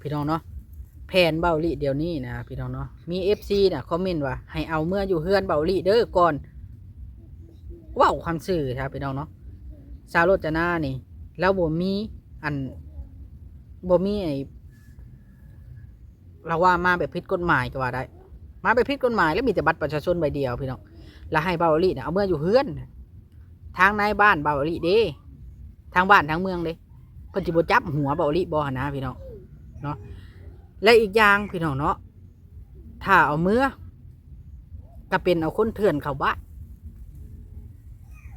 พี่น้องเนาะแผนเบาหลีเดี๋ยวนี้นะพี่น้องเนาะมี FC นะคอมเมนต์ว่าให้เอาเมื่ออยู่เฮือนเบาหลีเด้อก่อนเว้าความสื่อครับพี่น้องเนาะสาวรจนานี่ แล้วบ่มีอันบ่มีไอเราว่ามาแบบผิดกฎหมายก็ว่าได้ มาแบบผิดกฎหมายแล้วมีแต่บัตรประชาชนใบเดียวพี่น้องแล้วให้เบาหลีน่ะเอาเมื่ออยู่เฮือนทางในบ้านเบาหลีเด้ทางบ้านทางเมืองเด้เพิ่นสิบจับหัวเบาหลีบ่หั่นนะพี่น้อง เนาะและอีกอย่างพี่น้องเนาะถ้าเอาเมื่อก็เป็นเอาคนเถื่อนเขาบ้าน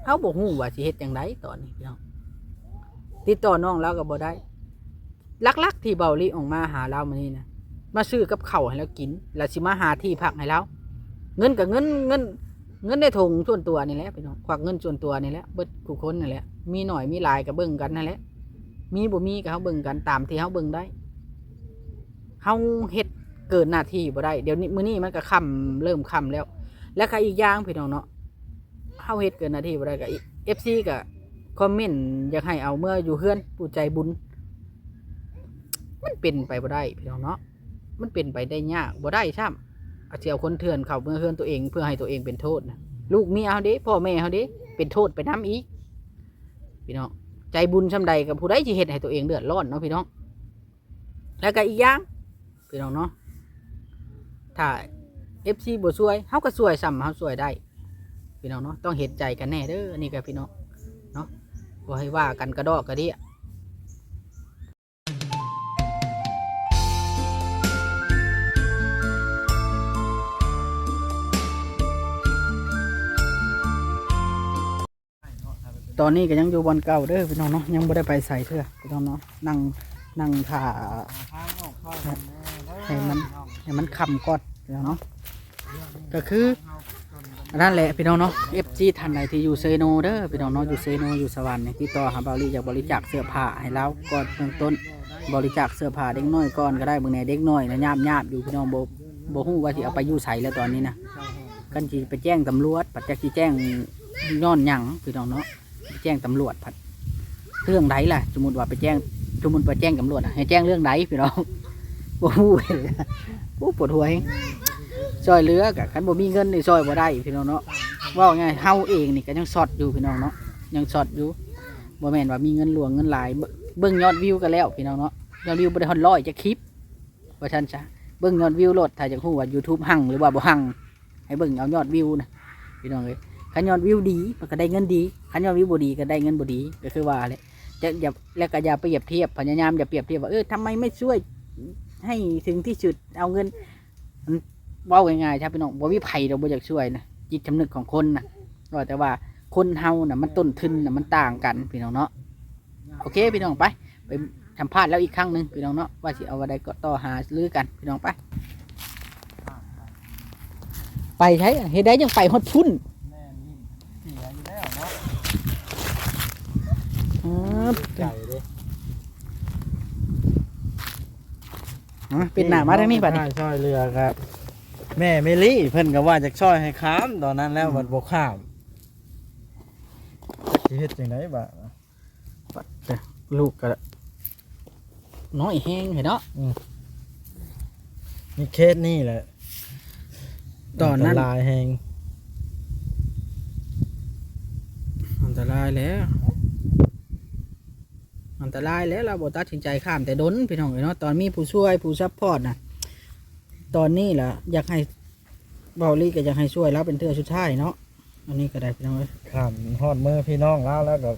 เขาบ่ฮู้ว่าสิเฮ็ดจังไดตอนนี้พี่น้องติดต่อน้องแล้วก็บ่ได้ลักๆที่เบาลีออกมาหาเรามื้อนี้นะมาซื้อกับเข้าให้เรากินแล้วสิมาหาที่พักให้เราเงินกับเงินเงิน เงินในถุงส่วนตัวนี่แหละพี่น้องควักเงินส่วนตัวนี่แหละเบิดกูคนนี่แหละมีหน่อยมีหลายก็เบิ่งกันนั่นแหละมีบ่มีก็เฮาเบิ่งกันตามที่เฮาเบิ่งได้ เฮาเฮ็ดเกินหน้าที่บ่ได้เดี๋ยวนี้มื้อนี้มันก็ค่ำเริ่มค่ำแล้ว แล้วก็อีกอย่างพี่น้องเนาะเฮาเฮ็ดเกินหน้าที่บ่ได้ก็ FC ก็คอมเมนต์อยากให้เอาเมื่ออยู่เฮือนผู้ใจบุญ มันเป็นไปบ่ได้พี่น้องเนาะมันเป็นไปได้ยากบ่ได้ซ้ำเอาเจียวคนเถื่อนเขาเมื่อเฮือนตัวเองเพื่อให้ตัวเองเป็นโทษนะลูกเมียเขาเด้พ่อแม่เขาเด้เป็นโทษไปน้ำอีกพี่น้องใจบุญช่ำใดกับผู้ใดที่เห็นให้ตัวเองเดือดร้อนเนาะพี่น้อง แล้วก็อีกอย่าง พี่น้องเนาะถ้าเอฟซีบ่ช่วยเขาก็ช่วยซ้ำเขาช่วยได้ พี่น้องเนาะต้องเห็นใจกันแน่เด้ออันนี่ก็พี่น้องเนาะบ่ให้ว่ากันกระดอกกระเดียตอนนี้ก็ยังอยู่บอนเก่าเด้อพี่น้องเนาะยังไม่ได้ไปใส่เสื้อพี่น้องเนาะนั่งนั่งถ่า ให้มันให้มันคำก่อนเนาะก็คือนนั่นแหละพี่น้องเนาะ FG ท่านใดที่อยู่เซโนเด้อพี่น้องเนาะอยู่เซโนอยู่สวรรค์เนี่ยติดต่อหาบริอยากบริจาคเสื้อผ้าให้เราก่อนเบื้องต้นบริจาคเสื้อผ้าเด็กน้อยก่อนก็ได้เบื้องในเด็กน้อยนะยามยามอยู่พี่น้องโบโบฮู้ว่าสิเอาไปยู่ใส่แล้วตอนนี้นะกันจีไปแจ้งตำรวจปัจจักจีแจ้งย้อนหยังพี่น้องเนาะแจ้งตำรวจผัดเรื่องใดล่ะสมมติว่าไปแจ้งสมมติไปแจ้งตำรวจให้แจ้งเรื่องใดพี่น้อง บ่ฮู้เลยโอ้ปวดหัวเองซอยเลือกะคันบ่มีเงินนี่ซอยบ่ได้พี่น้องเนาะว่าไงเฮาเองนี่ก็ยังสอดอยู่พี่น้องเนาะยังสอดอยู่บ่แม่นว่ามีเงินหลวงเงินหลายเบิ่งเบิ่งยอดวิวกันแล้วพี่น้องเนาะยอดวิวบ่ได้ฮอดร้อยจะคลิปว่าซั่นซะเบิ่งยอดวิวโลดถ้าจะฮู้ว่า YouTube หังหรือว่าบ่หังให้เบิ่งเอายอดวิวนะพี่น้องเอ้ยขันยอดวิวดีมันก็ได้เงินดีขันยอดวิวบ่ดีก็ได้เงินบ่ดีก็คือว่าเลยจะอย่าแล้วก็อย่าเปรียบเทียบพยายามอย่าเปรียบเทียบว่าเออทำไมไม่ช่วย ให้ถึงที่สุดเอาเงินมันเว่าง่ายๆครับพี่น้องบ่วิไผ่เราบ่อยากช่วยนะจิตสำนึกของคนนะว่าแต่ว่าคนเฮาน่ะมันต้นทุนน่ะมันต่างกันพี่น้องเนาะโอเคพี่น้องไปไปสัมภาษณ์แล้วอีกครั้งหนึ่งพี่น้องเนาะว่าสิเอาอะไรก็ต่อหาลือกันพี่น้องไป ไปใช้เฮ็ดได้ยังไปฮอดพุ่นแม่นี่เสีย อยู่แล้วเนาะอ๋อไก่เด้อ๋อเป็นหน้ามาทางนี้บัดนี้ช่อยเรือครับ แม่เมลี่เพิ่นก็ว่าจะช่อยให้ข้ามตอนนั้นแล้วมันบ่ข้ามสิเฮ็ดจังไดบ่ะลูกก็น้อยแห้งเห็นเนาะมีเคสนี่แหละตอนนั้นลายแฮงอันตรายแล้วอัน ตรายแล้วเราบตัดสินใจข้ามแต่ดนพี่น้องเอ้ยเนาะตอนมีผู้ช่วยผู้ซัพพอร์ตนะตอนนี้ล่ะอยากให้เบาลี่ก็อยากให้ช่วยแล้วเป็นเทือสุดท้ายเนาะอันนี้ก็ได้พี่น้องเอ้ยข้ามฮอดมือพี่น้องแล้วแล้วก็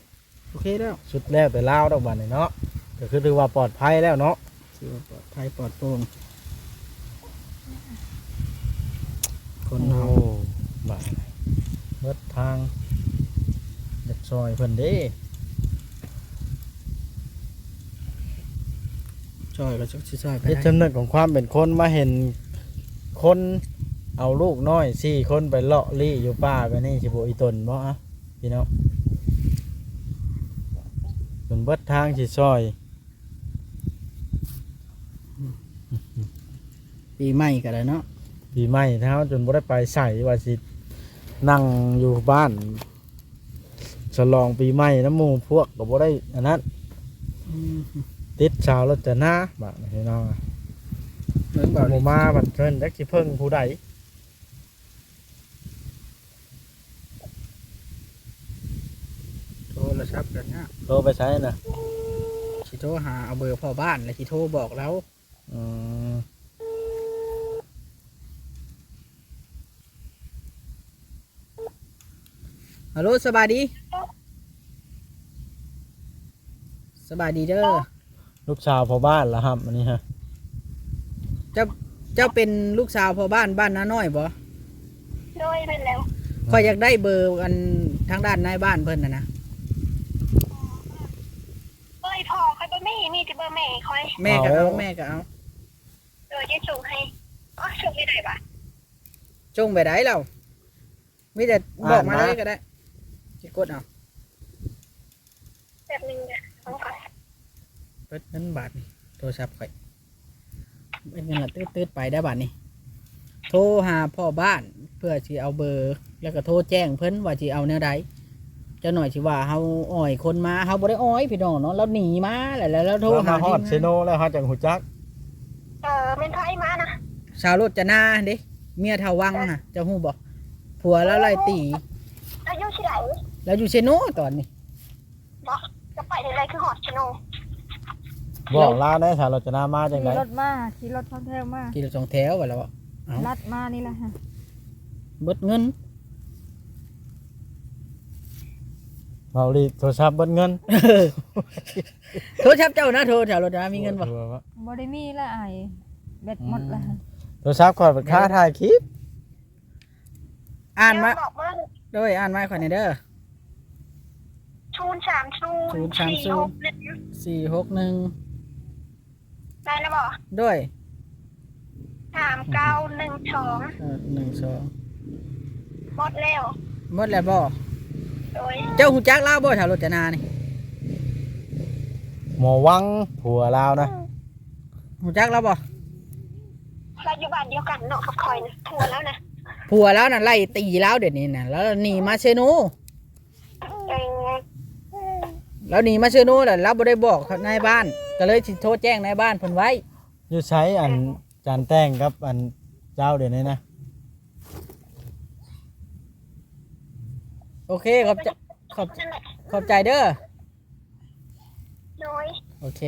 โอเคแล้วสุดแล้วแต่ลาวดอกบัดนี่เนาะก็คือถือว่าปลอดภัยแล้วเนาะถือว่าปลอดภัยปลอดโปร่งคนโอ้เฮาบ่าเบิดทางเด็กซอยเพิ่นเด้ ช่วยก็จะช่วยไปเฮ็ดได้จำเนิดของความเป็นคนมาเห็นคนเอาลูกน้อยสี่คนไปเลาะลี่อยู่ป่าไปนี่สิบอีตนบ่อะพี่น้องเป็นเบิดทางสิซอยปีใหม่ก็ได้เนาะปีใหม่เท้าจนบ่ได้ไปใส่ว่าสินั่งอยู่บ้านฉลองปีใหม่น้ำหมูพวกก็บ่ได้อันนั้น อืม ติดชาวรถจะหน้าบาดนี่พี่น้องเบิ่งเบาหลิมู่มาบัดเพิ่นจักสิเพิ่งผู้ใดโทรศัพท์กันเนี่ยโทรไปใช้น่ะสิโทรหาเอาเบอร์พ่อบ้านแล้วสิโทรบอกแล้วอืมฮัลโหลสบายดี สบายดีเด้อ ลูกชาวพ่อบ้านละครับอันนี้ฮะเจ้าเจ้าเป็นลูกสาวพ่อบ้านบ้านน้าน้อยบ่โดยเป็นแล้วคอยอยากได้เบอร์กันทางด้านนายบ้านเพิ่นน่ะนะเอ้ยพอคอยบ่มีมีแต่เบอร์แม่คอยแม่ก็เอาแม่ก็เอาโดยจะส่งให้อ๋อส่งไม่ได้ปะจงไปได้เรามีแต่บอกมาเลยก็ได้สิกดเอา แบบหนึงนะเอาก่อน เปิ ดเงินบาทนี่โทรศัพท์ข่อยเป็นเงินละตืดๆไปได้บาทนี่โทรหาพ่อบ้านเพื่อสิเอาเบอร์ แล้วก็โทรแจ้งเพิ่นว่าสิเอาแนวใดเจ้าหน่อยสิว่าเฮาอ่อยคนมาเฮาบ่ได้อ่อยพี่น้องเนาะเราหนีมาแล้วแล้วเราโทรเราหามาฮอดทีมงานเซโนแล้วฮอดจังหูจักเออเป็นไพ่มานะชาวรถจะหน้าเด้เมียเทาวังฮะเจ้าฮู้บ่ผัวแล้วไล่ตีอายุที่ไหนแล้วอยู่เชโนตอนนี้บอกจะไปในไรคือหอดชะโน บอกลาได้ถ้าเราจะหน้ามาจังไดขี่รถมาขี่รถท่องเที่ยวมากี่สองแถวว่าแล้วอะเอ้าลัดมานี่แหละฮะเบิดเงินเมาลีโทรศัพท์เบิดเงินโทรศัพท์เจ้านะโทรชาวรถจะมีเงินบ่บ่ได้มีละไอายเบ็ดหมดละฮะโทรศัพท์ก่อนเป็นค่าถ่ายคลิปอ่านมาเดี๋ยวบอกว่าด้วยอ่านมาข่อยในเด้อ ชูนสามชูนชูนสามสี่ชูนหกหนึ่งสี่หกหนึ่ง ได้แล้วบอกด้วยสามเก้าหนึ่งสองเออหนึ่งสองหมดแล้วหมดแล้วบ่โดยเจ้าหูจักเล่าบ่ชาวรถจะนานี่หมอวังผัวลาวนะหูจักแล้วบ่เราอยู่บ้านเดียวกันเนาะกับคอยนะทัวแล้วนะผัวแล้วน่ะไล่ตีแล้วเดี๋ยวนี้น่ะแล้วหนีมาเชโนเองแล้วหนีมาเชโนแล้วเราบ่ได้บอกนายบ้าน ก็เลยสิโทรแจ้งนายบ้านเพิ่นไว้ อยู่ใช้อันจานแต้งกับอันเจ้าเดี๋ยวนี้นะโอเคขอบใจขอบนั่นแหละขอบใจเด้อโดยโอเค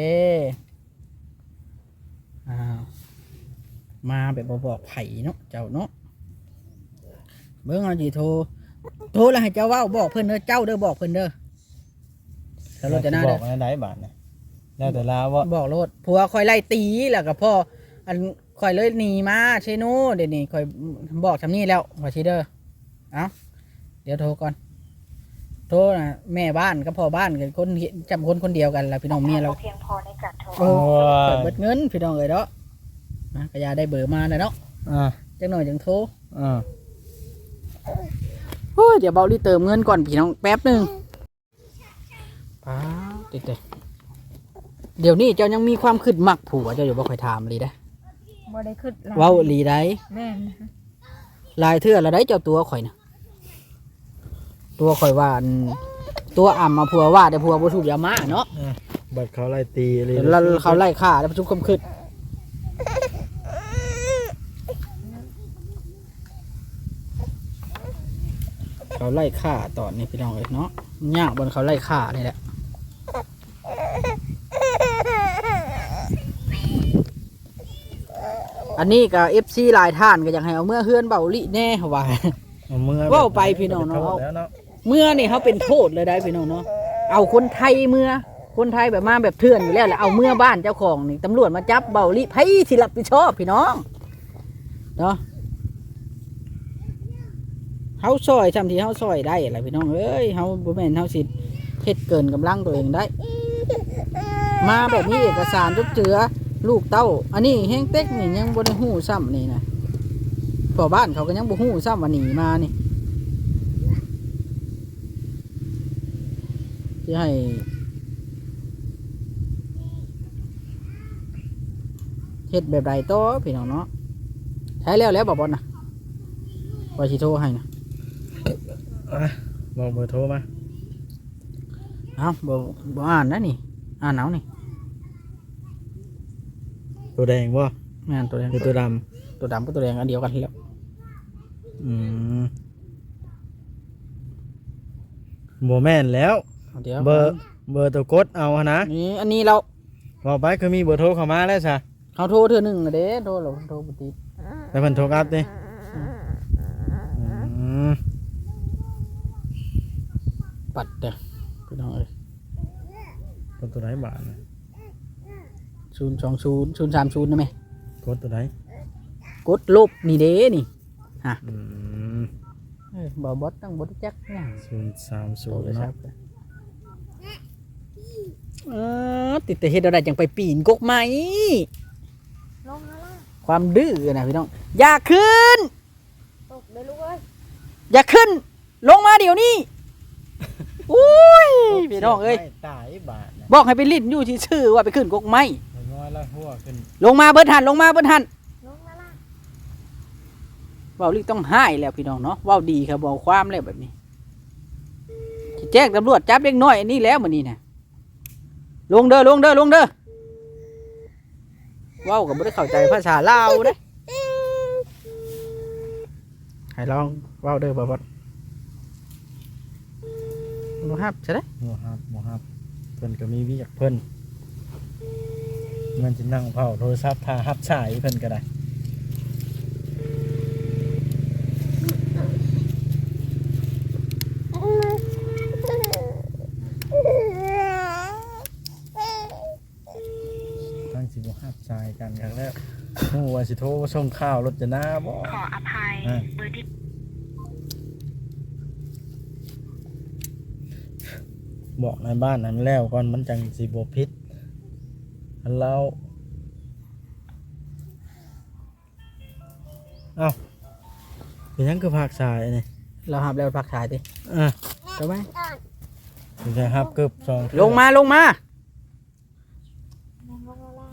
อ้าวมาแบบบ่บอกไผเนาะเจ้าเนาะเบิ่งเอาสิโทรโทรแล้วให้เจ้าเว้าบอกเพิ่นเด้อเจ้าเด้อบอกเพิ่นเด้อชาวรถจะนาบเด้ออกอันใดบาทนะ แล้วแต่ลาวว่าบอกโลดผัวคอยไล่ตีแล้วก็พ่ออันคอยเลยหนีมาเชโน่เดี๋ยวนี้คอยบอกทำนี่แล้วว่าชิเดอร์เอาเดี๋ยวโทรก่อน โทรนะแม่บ้านกับพ่อบ้านกันคนเห็นจำคนคนเดียวกันแหละพี่น้องเมียเราเพียงพอในการโทรโอ้โอ้เปิดยเบิดเงินพี่น้องเอ้ยเนาะนะกระยาได้เบอร์มาแล้วเนาะอ่าจังหน่อยจังโทรอ่าโอ้ยเดี๋ยวเบาลีเติมเงินก่อนพี่น้องแป๊บหนึ่งป้าติดเลย เดี๋ยวนี้เจ้ายังมีความขึ้นมักผัวเจ้าอยู่บ่ค่อยถามเลยได้บ่ได้ขึ้นละเว้าลีได้แม่นนะฮะลายเทื่อละได้เจ้าตัวข่อยนะตัวข่อยว่าอันตัวอ่ำมาผัวว่าแต่ผัวบ่ถูกยามาเนาะบัดเขาไล่ตีเลยแล้วเขาไล่ฆ่าแล้วประชุมคมขึ้นเขาไล่ฆ่าตอนนี้พี่น้องเอ้ยเนาะยากบนเขาไล่ฆ่านี่แหละ อันนี้กับเอฟซีลายท่านก็อยากให้เอาเมื่อเฮือนเบาลิแน่ว่า เอามือเว้าไปพี่น้องเนาะ โทษแล้วเนาะเมื่อนี่เขาเป็นโทษเลยได้พี่น้องเนาะเอาคนไทยเมื่อคนไทยแบบมาแบบเถื่อนอยู่แล้วแหละเอาเมื่อบ้านเจ้าของนี่ตำรวจมาจับเบาลิไพ่สิรับผิดชอบพี่น้องเนาะเฮาซอยทำที่เฮาซอยได้อะไรพี่น้องเอ้ยเฮาบ่แม่นเฮาสิเฮ็ดเกินกำลังตัวเองได้ มาแบบนี้เอกสารทุกเจือ ลูกเต้า อันนี้แห้งเต็กนี่ยังบ่ได้ฮู้ซ้ำนี่นะพอบ้านเขาก็ยังบ่ฮู้ซ้ำว่าหนีมานี่ที่ให้เฮ็ดแบบใดต่อพี่น้องเนาะใช้แล้วแล้วบอกบอลนะว่าสิโทรให้นะบอกเบอร์โทรมาเอ้าบ่บ่อ่านนะนี่ อ่านเอานี่ ตัวแดงบ่แม่นตัวแดงหรือตัวดตัวดำกับตัวแดงอันเดียวกันแล้วำอืมบ่แม่นแล้ว อันเดียวเบอร์เบอร์ตัวกดเอาหะนะนี่อันนี้เราบอกไปคือมีเบอร์โทรเข้ามาแล้วซะเขาโทรเทื่อหนึงอะเด้โทรเราโทรบ่ติดแล้วเพิ่นโทรกลับดิอืมปัดเด้อพี่น้องเอ้ยกดตัวไหนบาทน่ะ 020 030นะแม่กดตัวไหนกดลบนี่เด้นี่อืมเอ้ยบ่บอสต้องบ่ได้จักหยังศูนย์สามศูโทรนย์เลยครัเนาะบเออติดแต่เฮ็ดอะไรจังไปปีนกกไม้ลงแล้วล่ะความดื้อนะพี่น้อง อย่าขึ้น ตกได้ลูกเอ้ยอย่าขึ้น ลงมาเดี๋ยวนี้ อุ้ยพี่น้องเอ้ยไม่ตายบาทนะบอกให้ไปลิ้นอยู่ที่ชื่อว่าไปขึ้นกกไม้ น้อยละหัวขึ้นลงมาเบิดหันลงมาเบิดหันลงแล้วล่ะเว้าลิต้องให้แล้วพี่น้องเนาะเว้าดีครับเว้าความแล้วแบบนี้สิแจ้งตำรวจจับเด็กน้อยอันนี้แล้วมื้อนี้นะลงเด้อลงเด้อลงเด้อเว้าก็บ่ได้เข้าใจภาษาลาวเด้ให้ลองเว้าเด้อบ่บ่บ่ครับใช่เด้หมูฮับหมูฮับเพิ่นก็มีวิจากเพิ่น มันจะนั่งเผาโทรศัพท์ทาฮับสายเพิ่นก็ได้ตั้งสิบฮับสายกันกันแล้วโอ้ว่าสิโทรส่งข้าวรถจะหน้าบ่ขออภัยอ่าเบอร์ที่บอกในบ้านนั้นแล้วก่อนมันจังสิบ่พิษ อันเราเอ้าเป็นหยังคือภาคสายนี่เราหับแล้วพักสายติอะเข้าไหมถึงจะฮับเกือบสองลงมาลงมา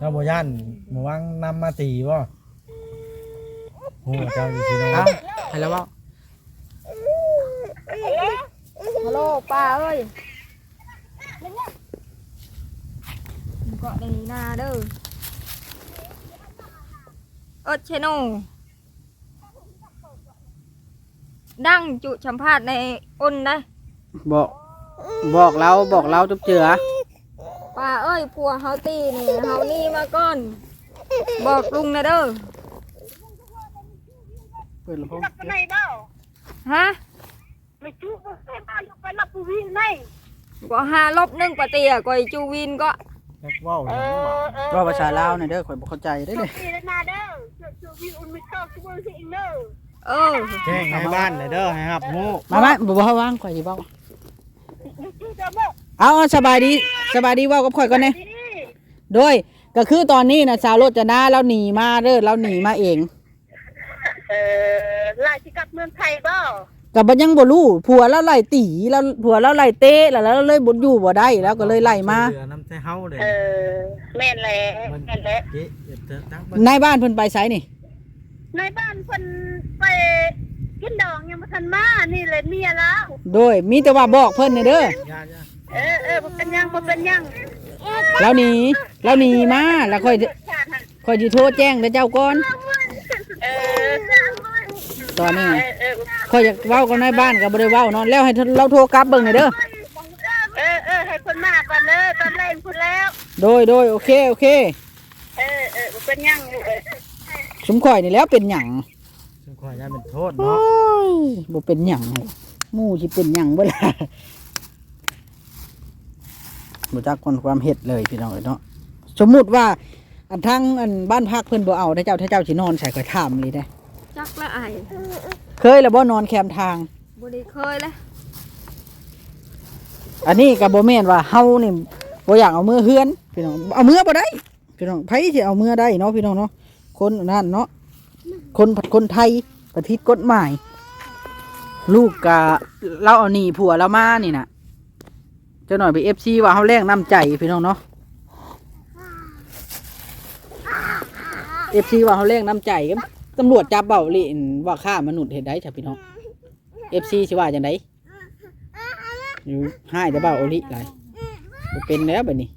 ถ้าบ่ย่านหมู่วังนำมาตีบ่โอ้เจ้าอยู่ที่โนเอาให้แล้วเว้าฮัลโหลป้าเอ้ย กาะในนาเด้อเอิดเชโนดังจุสัมภาษณ์ในอ้นได้บอกบอกเราบอกเราจุบเจือป้าเอ้ยผัวเฮาตีนี่เฮานี่มาก่อน บอกลุงนะเด้อเปิดลำโพงรับไปไหนเบ้าฮะไม่จุ๊บไปบ้านลูกไปรับผู้วิ่งไหนก็หาลบหนึ่งปะเตียก่อยจูวินก็ จักเว้าหเอยังบ่อเออว่าภาษาลาวหน่อยเด้อข่อยบ่เข้าใจได้จุ๊เลบยนี่นาเด้อจุ๊บวิ่งอุ่นไม่ชอบจุ๊บวิ่งเด้อเออแจ้งให้บ้านเลยเด้อให้ฮับฮู้มามาบ่บ่เฮาว่างข่อยสิเว้าจุ๊บจะบอกเอาเอาสบายดีสบายดีเว้ากับข่อยก่อนแน่ดีโดยก็คือตอนนี้นะสาวรถจะนาเราหนีมาเด้อเราหนีมาเอง เออลายที่กลับเมืองไทยเบ้า ก็บ่ยังบ่รู้ผัวเราไล่ตีเราผัวเราไล่เตะแล้วเราเลยบ่อยู่บ่ได้แล้วก็เลยไล่มาเหลือน้ำใจเฮาเลยเออแม่นแหละแม่นแหละเจ๊เดี๋ยวเจอจักในบ้านเพิ่นไปไสนี่ ในบ้านคนไปกินดองยังไม่ทันมานี่เลยเมียแล้ว โดยมีแต่ว่าบอกเพิ่นเนี่ยเด้อญาติเออเออบ่เป็นหยังบ่เป็นหยังเราหนีเราหนีมาแล้วค่อยค่อยสิโทรแจ้งเด้อเจ้าก่อน เออ ตอนนี้ข่อเออค่อยอยากเว้ากับในบ้านก็บ่ได้เว้าเนาะแล้วให้เราโทรกลับเบิ่งหน่อยเด้อเออเออให้คนมาก่อนเด้อตอนแรกพูดแล้ว โดยโดยโอเคโอเค เออเออเป็นหยังลูกเออสมข่อยนี่แล้วเป็นหยังซึ่งขอญาตเป็นโทษเนาะยบ่เป็นหยังหมู่สิเป็นหยังเบ่ล่ะบ่จักคนความเฮ็ดเลยพี่น้องเอ้ยเนาะสมมุติว่าอันทางอันบ้านพักเพิ่นบ่เอาถ้าเจ้าถ้าเจ้าสินอนใส่ข่อยถามเลยได้ จักละไอายเคยแล้วบ่นอนแคมทาง บ่ได้เคยเลยอันนี้ก็บ่แม่นว่าเฮานี่บ่อยากเอามือเฮือนพี่น้องเอามือบ่ได้พี่น้องไผสิเอามือได้เนาะพี่น้องเนาะคนนั่นเนาะคนผัดคนไทยประทิดกฎหมายลูกกะเราเอาหนีผัวเรามานี่น่ะเจะหน่อยไป FC ว่าเฮาแรงน้ำใจพี่น้องเนาะ FC ว่าเฮาแรงน้ำใจกัน ตำรวจจับเบาลินว่าฆ่ามนุษย์เฮ็ดได้จ้ะพี่น้อง FC สิว่าจังไดอยู่ให้แต่เบาโอลิหลายบ่เป็นแล้วแบบนี้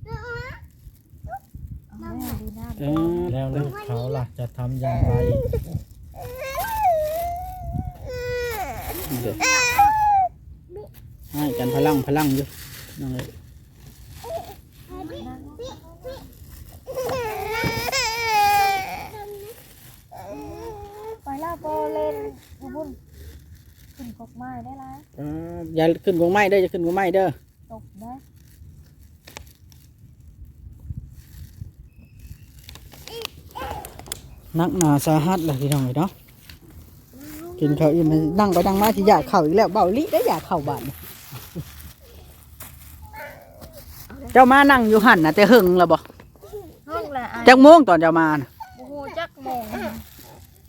เอาแม่ดีหน้าเออแล้วลูกเขาล่ะจะทำอย่างไรเดี๋ยวให้กันพลังพลังอยู่น้องเอ้ย ไปลาโบเล่นบุบุญขึ้นกกไม้ได้ไรเอออย่าขึ้นกงไม้เด้ออย่าขึ้นกงไม้เด้อตกได้นักหนาสาหัสเลยพี่น้องเอ้ยเนาะกินข้าวอิ่มนั่งไปนั่งมาที่อยากเข่าอีกแล้วเบาลิได้อยากเข่าบาดนี่เจ้ามานั่งอยู่หันนะแต่หึงแล้วบ่ห้องละไอ้จักโมงตอนเจ้ามานะบูฮูจักโมง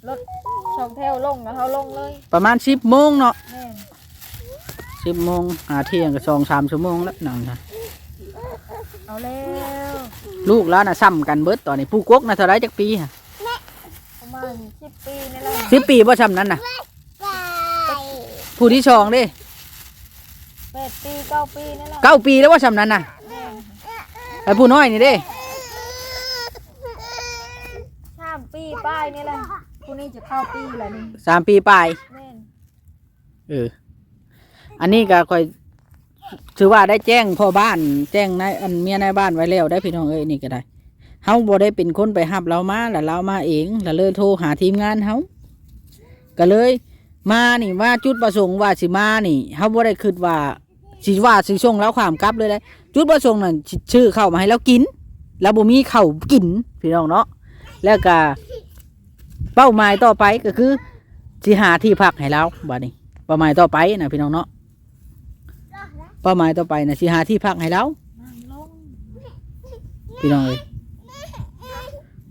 รถ สองแถวลงนะเขาลงเลยประมาณสิบโมงเนาะแม่นสิบโมงหาเที่ยงก็สองสามชั่วโมงแล้วนั่งนะเอาแล้วลูกแล้วนะซ้ำกันเบิดตอนนี้ผู้กกนะเท่าไรจักปีฮะประมาณสิบปีนี่แหละสิบปีบ่ซ้ำนั้นน่ะผู้ที่สองเด้แปดปีเก้าปีนี่แหละเก้าปีแล้วว่าซ้ำนั้นน่ะแม่นไอ้ผู้น้อยนี่เด้สามปีป้ายนี่แหละ ผู้นี้จะเข้าปีละนี่สามปีปลายแม่นเออ อันนี้ก็ค่อยถือว่าได้แจ้งพ่อบ้าน แจ้งนายอันเมียนายบ้านไว้แล้วได้พี่น้องเอ้ยนี่ก็ได้เฮาบ่ได้เป็นคนไปหับเรามาแล้วเรามาเองแล้วเลยโทรหาทีมงานเฮาก็เลย มานี่ว่าจุดประสงค์ว่าสิมานี่เฮาบ่ได้คิดว่าสิว่าสิส่งแล้วความกลับเลยได้จุดประสงค์นั่นสิชื่อเข้าวมาให้เรากิน แล้วบ่มีข้าวกินพี่น้องเนาะแล้วก็ เป้าหมายต่อไปก็คือสิหาที่พักให้เราบัดนี้ เป้าหมายต่อไปนะพี่น้องเนาะเป้าหมายต่อไปนะสิหาที่พักให้เรานั่งลงพี่น้องเอ้ย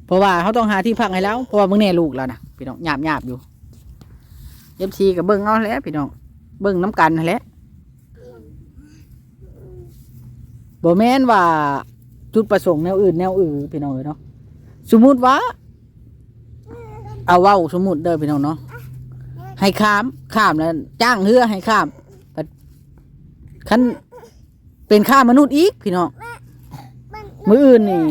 เพราะว่าเขาต้องหาที่พักให้เราเพราะว่ามึงแน่ลูกแล้วนะพี่น้องหยาบหยาบอยู่เย็บชีกับเบิ้งเอาแหล้วพี่น้องเบิ้งน้ำกันแหละบ่แม่นว่าจุดประสงค์แนวอื่นแนวอื่นพี่น้องเอ้ยเนาะสมมุติว่า เอาเว้าสมมุติเด้อพี่น้องเนาะให้ข้ามข้ามแล้วจ้างเรือให้ข้ามแต่คันเป็นข้ามนุษย์อีกพี่น้องมืออื่นนี่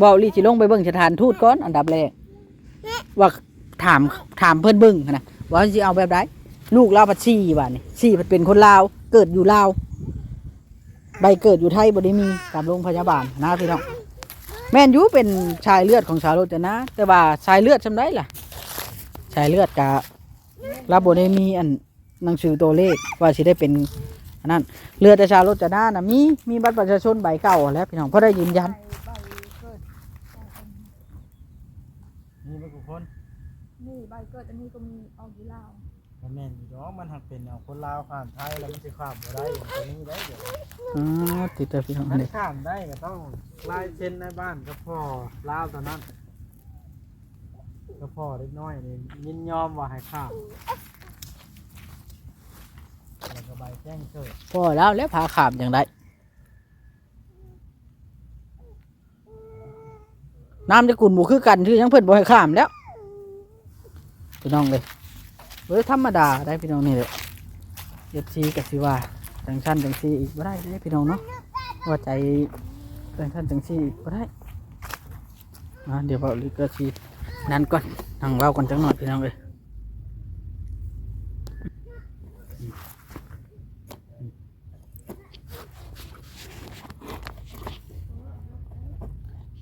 บอลีจิลงไปเบิ่งสถานทูตก่อนอันดับแรกว่าถามถามเพื่อนเบิ่งหั้นนะว่าจะเอาแบบใดลูกเราปัดซี่บ้านนี่ซี่ปัดเป็นคนลาว เกิดอยู่ลาวใบเกิดอยู่ไทยบ่ได้มีตามโรงพยาบาลนะพี่น้อง แม่นยูเป็นชายเลือดของชาวโรจนะ แต่ว่าชายเลือดจำได้ล่ะ ชายเลือดกะรับบได้มีอันหนังสือตัวเลขว่าสิได้เป็นอันนั้นเรือแต่ชาวรถจะนะมีมีบัตรประชาชนใบเก่าแล้วพี่น้องเพราะได้ยืนยันใบใบเกิดนี่เป็นกุคนนี่ใบเกิดอันนี้ก็มีออกอยู่ลาว แม่นอยู่ดอกมันหักเป็นเอาคนลาวข้ามไทยแล้วมันสิข้ามบ่ได้อย่างตัวนี้ได้เดี๋ยวอ๋อติดแต่พี่น้องมันเลยข้ามได้ก็ต้องลายเส้นในบ้านก็พ่อลาวตอนนั้นก็พ่อเล็กน้อยนี่ยินยอมว่าให้ข้ามแล้วก็ใบแจ้งเกิดพอแล้วแล้วพาขามอย่างไรน้ำจะกุ่นบุคือกันที่ยังเพิ่นบ่ให้ข้ามแล้วพี่น้องเลย เว้ยธรรมดาได้พี่น้องนี่เลยเย็บซีกับซีว่าจังชันจังซีอีกบ่ได้เลยพี่น้องเนาะว่าใจจังชันจังซีอีกบ่ได้อะเดี๋ยวเอาลิกซีนั่นก่อนนั่งเว้ากันจังหน่อยพี่น้องเลย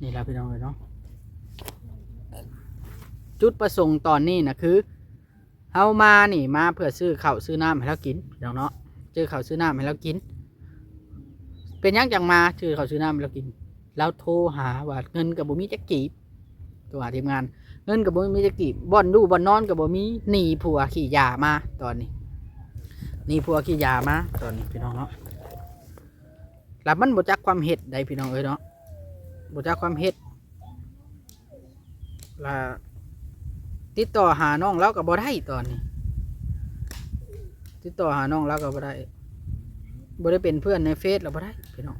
นี่แหละพี่น้องเลยเนาะจุดประสงค์ตอนนี้นะคือ เฮามานี่มาเพื่อซื้อข้าวซื้อน้ำให้เรากินพี่น้องเนาะซื้อข้าวซื้อน้ำให้เรากิน เป็นยังจังมาซื้อข้าวซื้อน้ำให้เรากินแล้วโทรหาว่าเงินกับบ่มีจักกีบตัวหาทีมงาน เงินกับบ่มีจักกีบบ่อนดูบ่อนนอนกับบ่มีหนีผัวขี่ยามาตอนนี้หนีผัวขี่ยามาตอนนี้พี่น้องเนาะแล้วมันบ่จักความเฮ็ดใดพี่น้องเอ้ยเนาะบจากความเฮ็ดและ ติดต่อหาน้องเรากับบ่ได้ตอนนี้ ติดต่อหาน้องเรากับบ่ได้บ่ได้เป็นเพื่อนในเฟซเราบ่ได้พี่น้อง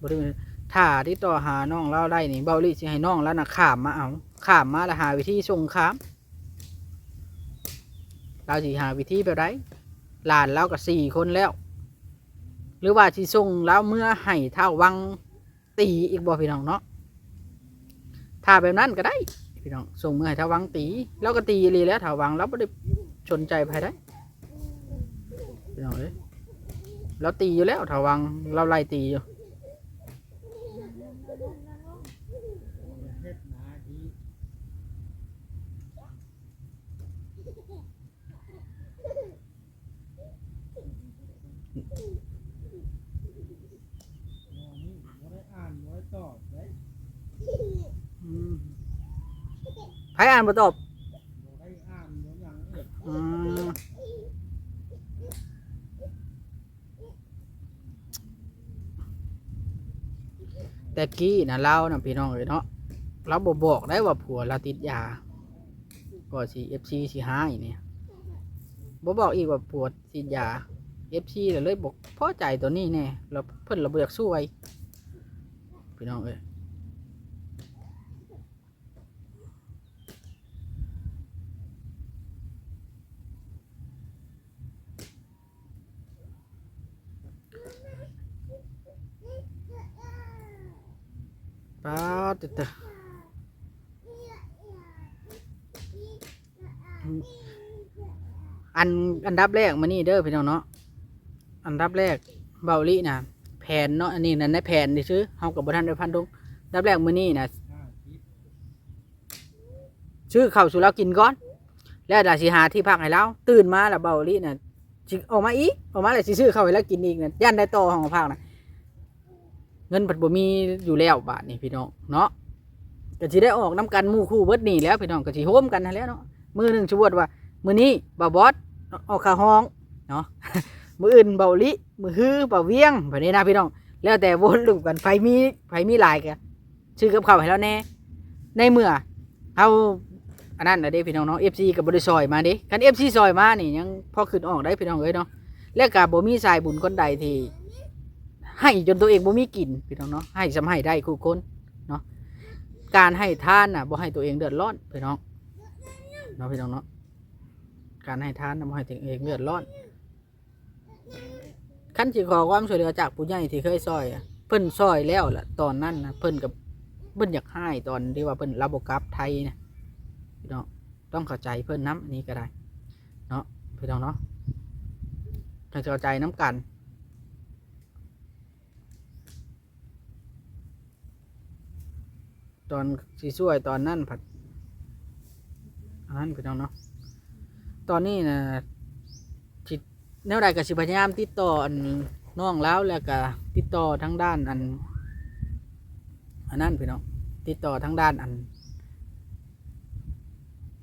บ่ได้เป็นถ้าติดต่อหาน้องเราได้นี่เบาลี่สิให้น้องแล้วนะข้ามมาเอาข้ามมาแล้วหาวิธีส่งข้ามเราสิหาวิธีแบบใดหลานเราก็สี่คนแล้ว หรือว่าสิส่งแล้วเมื่อให้เท่าวังตีอีกบ่พี่น้องเนาะถ้าแบบนั้นก็ได้ พี่น้องส่งมือให้ทาวังตีแล้วก็ตีรีแล้วถาวังแล้วไม่ได้ชนใจภายได้พี่น้องเอ้ยเราตีอยู่แล้วถาวังเราไล่ตีอยู่ อืม ไผอ่านบ่ตอบอืมแต่กี้นะเรานะพี่น้องเอ้ยเนาะเราบ่บอกได้ว่าผัวเราติดยาก็สิ FC สิหายเนี่ยบ่บอกอีกว่าผัวติดยา FC เลยเลยบอกพอใจตัวนี้แน่เราเพิ่นเราบ่อยากสู้ไว้พี่น้องเอ้ย ป้าดตอะอันอันดับแรกมานี่เด้อพี่น้องเนาะอันดับแรกเบาลี่นะแผนเนาะอันนี้นั่นในแผนที่ซื้อเฮากับบุทันได้พันธุงอันดับแรกมือนี้นะซื้อข้าวสู่เรากินก่อน แล้วดาสิหาที่พักให้เราตื่นมาแล้วเบาลี่น่ะสิออกมาอีกออกมาแล้วสิซื้อข้าวให้เรากินอีกน่ะย่านได้ต่อของพักน่ะ เงินผัดบ่มีอยู่แล้วบาทนี่พี่น้องเนาะก็สิได้ออกน้ำกันมู่คู่เบิดนี่แล้วพี่น้องก็สิโฮมกันนั่นแล้วเนาะมือหนึ่งชวดว่า มือนี้บ่าวบอสออกค่าห้องเนาะมืออื่นเบาลิมือฮือเบาเวียงแบบนี้นะพี่น้องแล้วแต่วนลูกกันไฟมีไฟมีลายกันซื้อกับเขาให้เราแน่ในเมื่อเฮาอันนั้นนะเด้พี่น้องเนาะ FC กับบริซอยมาด้คัน FC ซอยมานี่ยังพอขึ้นออกได้พี่น้องเอ้ยเนาะแล้วก็บ่มีสายบุญคนใดที่ ให้จนตัวเองบ่มีกินพี่น้องเนาะให้สำให้ได้คู่คนเนาะการให้ทานน่ะบ่ให้ตัวเองเดือดร้อนพี่น้องเนาะพี่น้องเนาะการให้ทานน่ะบ่ให้ตัวเองเดือดร้อนขั้นสิขอความช่วยเหลือจากผู้ใหญ่ที่เคยซอยอะเพิ่นซอยแล้วล่ะตอนนั้นนะเพิ่นกับเพิ่นอยากให้ตอนที่ว่าเพิ่นรับบกลับไทยนะพี่น้องต้องเข้าใจเพิ่นน้ำอันนี้ก็ได้เนาะพี่น้องเนาะต้องเข้าใจน้ำกัน ตอนสีช่วยตอนนั้นผัดอันนั้นพี่น้องเนาะตอนนี้นะจิตแนวใดก็สิพยายามติดต่ออันน้องแล้วแล้วก็ติดต่อทั้งด้านอันอันนั้นพี่น้องติดต่อทั้งด้านอัน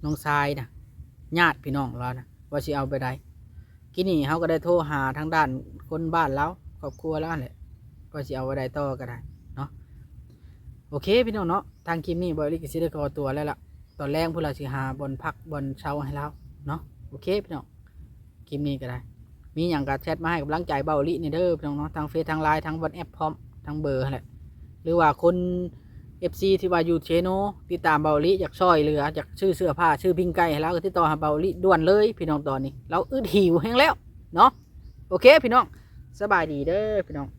น้องชายนะญาติพี่น้องเรานะว่าสิเอาไปได้กินนี่เขาก็ได้โทรหาทางด้านคนบ้านแล้วครอบครัวแล้วแหละว่าสิเอาไปได้ต่อก็ได้ โอเคพี่น้องเนาะทางคลิปนี้บอยลิกสิได้ขอตัวแล้วล่ะตอนแรกพวกเราสิหาบอลพักบอลเช้าให้เราเนาะโอเคพี่น้องคลิปนี้ก็ได้ มีอย่างกับแชทมาให้กำลังใจเบาลินี่เด้อพี่น้องเนาะทางเฟซทางไลน์ทางวันแอปพร้อมทางเบอร์นั่นแหละหรือว่าคนเอฟซีที่ว่าอยู่เชโนติดตามเบาลิอยากช่อยเหลืออยากชื่อเสื้อผ้าชื่อพิงไก่ให้เราก็ติดต่อหาเบาลิด่วนเลยพี่น้องตอนนี้ เราอึดหิวแห้งแล้วเนาะโอเคพี่น้องสบายดีเด้อพี่น้อง